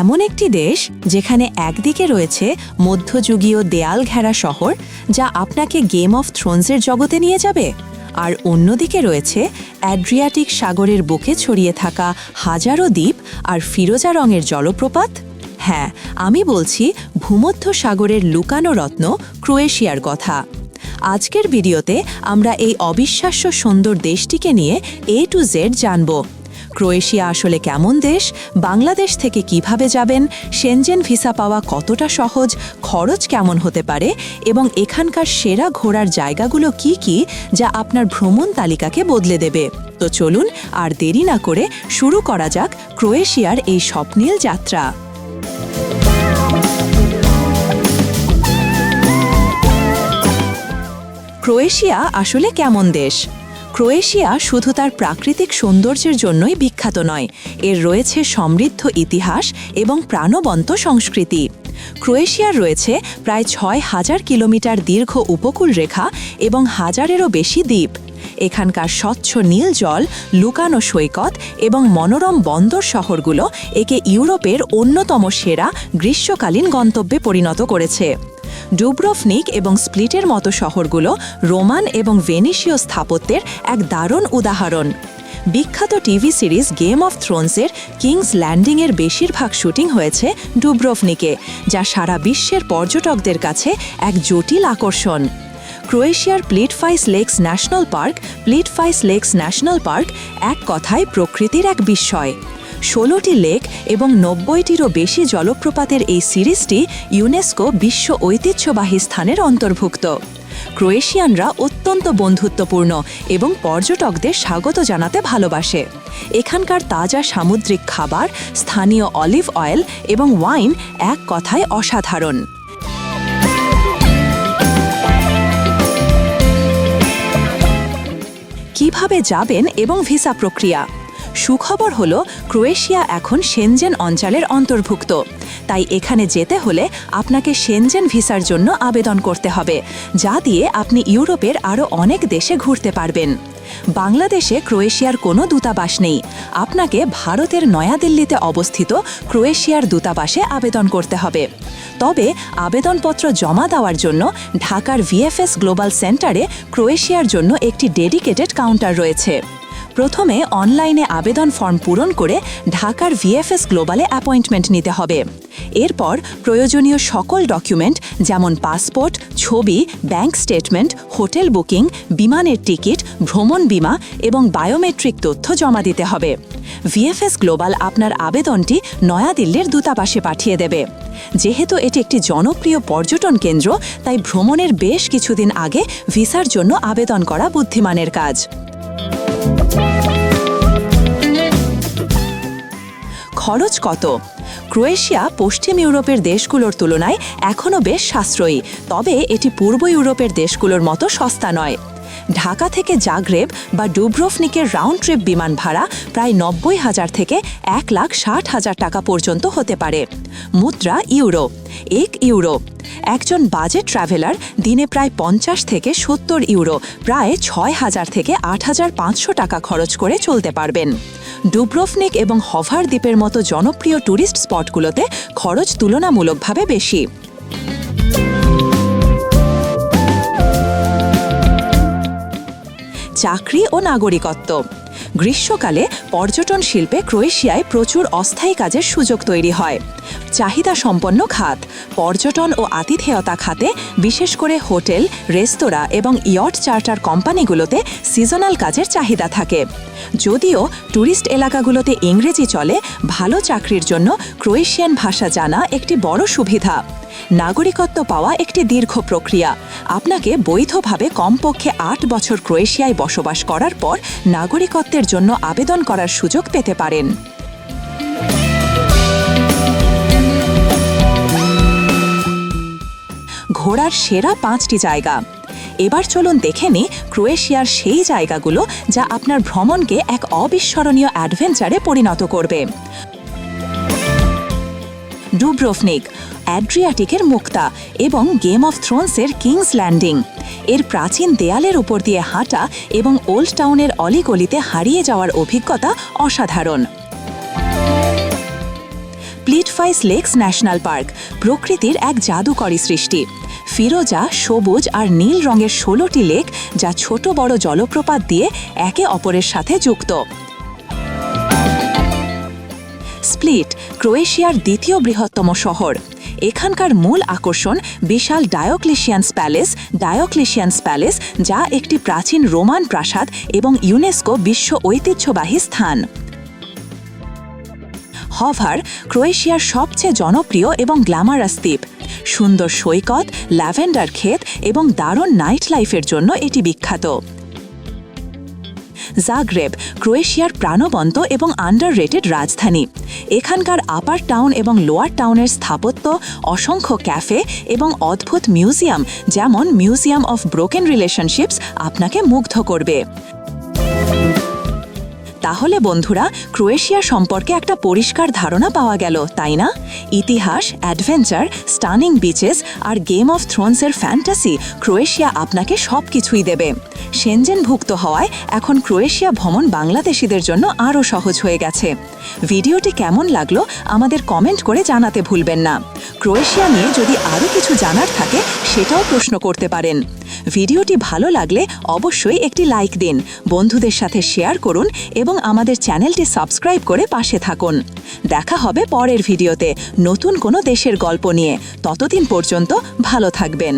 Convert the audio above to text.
এমন একটি দেশ যেখানে একদিকে রয়েছে মধ্যযুগীয় দেয়াল ঘেরা শহর, যা আপনাকে গেম অফ থ্রোনসের জগতে নিয়ে যাবে, আর অন্যদিকে রয়েছে অ্যাড্রিয়াটিক সাগরের বুকে ছড়িয়ে থাকা হাজারো দ্বীপ আর ফিরোজা রঙের জলপ্রপাত। হ্যাঁ আমি বলছি ভূমধ্য সাগরের লুকানো রত্ন ক্রোয়েশিয়ার কথা। আজকের ভিডিওতে আমরা এই অবিশ্বাস্য সুন্দর দেশটিকে নিয়ে এ টু জেড জানব। ক্রোয়েশিয়া আসলে কেমন দেশ? বাংলাদেশ থেকে কীভাবে যাবেন? সেনজেন ভিসা পাওয়া কতটা সহজ? খরচ কেমন হতে পারে? এবং এখানকার সেরা ঘোরার জায়গাগুলো কি কি, যা আপনার ভ্রমণ তালিকাকে বদলে দেবে? তো চলুন, আর দেরি না করে শুরু করা যাক ক্রোয়েশিয়ার এই স্বপ্নীল যাত্রা। ক্রোয়েশিয়া আসলে কেমন দেশ? ক্রোয়েশিয়া শুধু তার প্রাকৃতিক সৌন্দর্যের জন্যই বিখ্যাত নয়, এর রয়েছে সমৃদ্ধ ইতিহাস এবং প্রাণবন্ত সংস্কৃতি। ক্রোয়েশিয়ার রয়েছে প্রায় ছয় হাজার কিলোমিটার দীর্ঘ উপকূল রেখা এবং হাজারেরও বেশি দ্বীপ। এখানকার স্বচ্ছ নীল জল, লুকানো সৈকত এবং মনোরম বন্দর শহরগুলো একে ইউরোপের অন্যতম সেরা গ্রীষ্মকালীন গন্তব্যে পরিণত করেছে। ডুব্রফনিক এবং স্প্লিটের মতো শহরগুলো রোমান এবং ভেনিসীয় স্থাপত্যের এক দারুণ উদাহরণ। বিখ্যাত টিভি সিরিজ গেম অফ থ্রোনসের কিংস ল্যান্ডিংয়ের বেশিরভাগ শুটিং হয়েছে ডুব্রফনিকে যা সারা বিশ্বের পর্যটকদের কাছে এক জটিল আকর্ষণ। ক্রোয়েশিয়ার Plitvice Lakes National Park Plitvice Lakes National Park এক কথায় প্রকৃতির এক বিস্ময়। ষোলোটি লেক এবং নব্বইটিরও বেশি জলপ্রপাতের এই সিরিজটি ইউনেস্কো বিশ্ব ঐতিহ্যবাহী স্থানের অন্তর্ভুক্ত। ক্রোয়েশিয়ানরা অত্যন্ত বন্ধুত্বপূর্ণ এবং পর্যটকদের স্বাগত জানাতে ভালোবাসে। এখানকার তাজা সামুদ্রিক খাবার, স্থানীয় অলিভ অয়েল এবং ওয়াইন এক কথায় অসাধারণ। কীভাবে যাবেন এবং ভিসা প্রক্রিয়া? সুখবর হল, ক্রোয়েশিয়া এখন সেনজেন অঞ্চলের অন্তর্ভুক্ত। তাই এখানে যেতে হলে আপনাকে সেনজেন ভিসার জন্য আবেদন করতে হবে, যা দিয়ে আপনি ইউরোপের আরও অনেক দেশে ঘুরতে পারবেন। বাংলাদেশে ক্রোয়েশিয়ার কোনো দূতাবাস নেই। আপনাকে ভারতের নয়াদিল্লিতে অবস্থিত ক্রোয়েশিয়ার দূতাবাসে আবেদন করতে হবে। তবে আবেদনপত্র জমা দেওয়ার জন্য ঢাকার ভিএফএস গ্লোবাল সেন্টারে ক্রোয়েশিয়ার জন্য একটি ডেডিকেটেড কাউন্টার রয়েছে। প্রথমে অনলাইনে আবেদন ফর্ম পূরণ করে ঢাকার ভিএফএস গ্লোবালে অ্যাপয়েন্টমেন্ট নিতে হবে। এরপর প্রয়োজনীয় সকল ডকুমেন্ট যেমন পাসপোর্ট, ছবি, ব্যাংক স্টেটমেন্ট, হোটেল বুকিং, বিমানের টিকিট, ভ্রমণ বিমা এবং বায়োমেট্রিক তথ্য জমা দিতে হবে। ভিএফএস গ্লোবাল আপনার আবেদনটি নয়াদিল্লির দূতাবাসে পাঠিয়ে দেবে। যেহেতু এটি একটি জনপ্রিয় পর্যটন কেন্দ্র, তাই ভ্রমণের বেশ কিছুদিন আগে ভিসার জন্য আবেদন করা বুদ্ধিমানের কাজ। খরচ কত? ক্রোয়েশিয়া পশ্চিম ইউরোপের দেশগুলোর তুলনায় এখনও বেশ সাশ্রয়ী, তবে এটি পূর্ব ইউরোপের দেশগুলোর মতো সস্তা নয়। ঢাকা থেকে জাগরেব বা ডুব্রোফনিকের রাউন্ড ট্রিপ বিমান ভাড়া প্রায় নব্বই হাজার থেকে এক লাখ ষাট হাজার টাকা পর্যন্ত হতে পারে। মুদ্রা ইউরো, এক ইউরো। একজন বাজেট ট্রাভেলার দিনে প্রায় পঞ্চাশ থেকে সত্তর ইউরো, প্রায় ছয় হাজার থেকে আট হাজার পাঁচশো টাকা খরচ করে চলতে পারবেন। ডুব্রোফনিক এবং হভার দ্বীপের মতো জনপ্রিয় ট্যুরিস্ট স্পটগুলোতে খরচ তুলনামূলকভাবে বেশি। চাকরি ও নাগরিকত্ব। গ্রীষ্মকালে পর্যটন শিল্পে ক্রোয়েশিয়ায় প্রচুর অস্থায়ী কাজের সুযোগ তৈরি হয়। চাহিদা সম্পন্ন খাত, পর্যটন ও আতিথেয়তা খাতে, বিশেষ করে হোটেল, রেস্তোরাঁ এবং ইয়ট চার্টার কোম্পানিগুলোতে সিজনাল কাজের চাহিদা থাকে। যদিও ট্যুরিস্ট এলাকাগুলোতে ইংরেজি চলে, ভালো চাকরির জন্য ক্রোয়েশিয়ান ভাষা জানা একটি বড় সুবিধা। নাগরিকত্ব পাওয়া একটি দীর্ঘ প্রক্রিয়া। আপনাকে বৈধভাবে কমপক্ষে আট বছর ক্রোয়েশিয়ায় বসবাস করার পর নাগরিকত্বের জন্য আবেদন করার সুযোগ পেতে পারেন। ঘোরার সেরা পাঁচটি জায়গা। এবার চলুন দেখে নিই ক্রোয়েশিয়ার সেই জায়গাগুলো যা আপনার ভ্রমণকে এক অবিস্মরণীয় অ্যাডভেঞ্চারে পরিণত করবে। ডুব্রোফনিক অ্যাড্রিয়াটিকের মুক্তা এবং গেম অফ থ্রোনসের কিংস ল্যান্ডিং এর প্রাচীন দেয়ালের উপর দিয়ে হাঁটা এবং ওল্ড টাউনের অলিগলিতে হারিয়ে যাওয়ার অভিজ্ঞতা অসাধারণ। প্লিটফাইস লেকস ন্যাশনাল পার্ক প্রকৃতির এক জাদুকরী সৃষ্টি। ফিরোজা সবুজ আর নীল রঙের ষোলোটি লেক যা ছোট বড় জলপ্রপাত দিয়ে একে অপরের সাথে যুক্ত। স্প্লিট, ক্রোয়েশিয়ার দ্বিতীয় বৃহত্তম শহর। এখানকার মূল আকর্ষণ বিশাল ডায়োক্লিশিয়ান্স প্যালেস ডায়োক্লিশিয়ান্স প্যালেস, যা একটি প্রাচীন রোমান প্রাসাদ এবং ইউনেস্কো বিশ্ব ঐতিহ্যবাহী স্থান। হভার, ক্রোয়েশিয়ার সবচেয়ে জনপ্রিয় এবং গ্ল্যামারাস দ্বীপ। সুন্দর সৈকত, ল্যাভেন্ডার ক্ষেত এবং দারুণ নাইট লাইফের জন্য এটি বিখ্যাত। জাগ্রেব, ক্রোয়েশিয়ার প্রাণবন্ত এবং আন্ডার রাজধানী। এখানকার আপার টাউন এবং লোয়ার টাউনের স্থাপত্য, অসংখ্য ক্যাফে এবং অদ্ভুত মিউজিয়াম যেমন মিউজিয়াম অফ ব্রোকেন রিলেশনশিপস আপনাকে মুগ্ধ করবে। তাহলে বন্ধুরা, ক্রোয়েশিয়া সম্পর্কে একটা পরিষ্কার ধারণা পাওয়া গেল, তাই না? ইতিহাস, অ্যাডভেঞ্চার, স্টানিং বিচেস আর গেম অফ থ্রোনসের ফ্যান্টাসি ক্রোয়েশিয়া আপনাকে সব কিছুই দেবে। সেনজেনভুক্ত হওয়ায় এখন ক্রোয়েশিয়া ভ্রমণ বাংলাদেশিদের জন্য আরও সহজ হয়ে গেছে। ভিডিওটি কেমন লাগল আমাদের কমেন্ট করে জানাতে ভুলবেন না। ক্রোয়েশিয়া নিয়ে যদি আরও কিছু জানার থাকে, সেটাও প্রশ্ন করতে পারেন। ভিডিওটি ভালো লাগলে অবশ্যই একটি লাইক দিন, বন্ধুদের সাথে শেয়ার করুন এবং আমাদের চ্যানেলটি সাবস্ক্রাইব করে পাশে থাকুন। দেখা হবে পরের ভিডিওতে নতুন কোনো দেশের গল্প নিয়ে। ততদিন পর্যন্ত ভালো থাকবেন।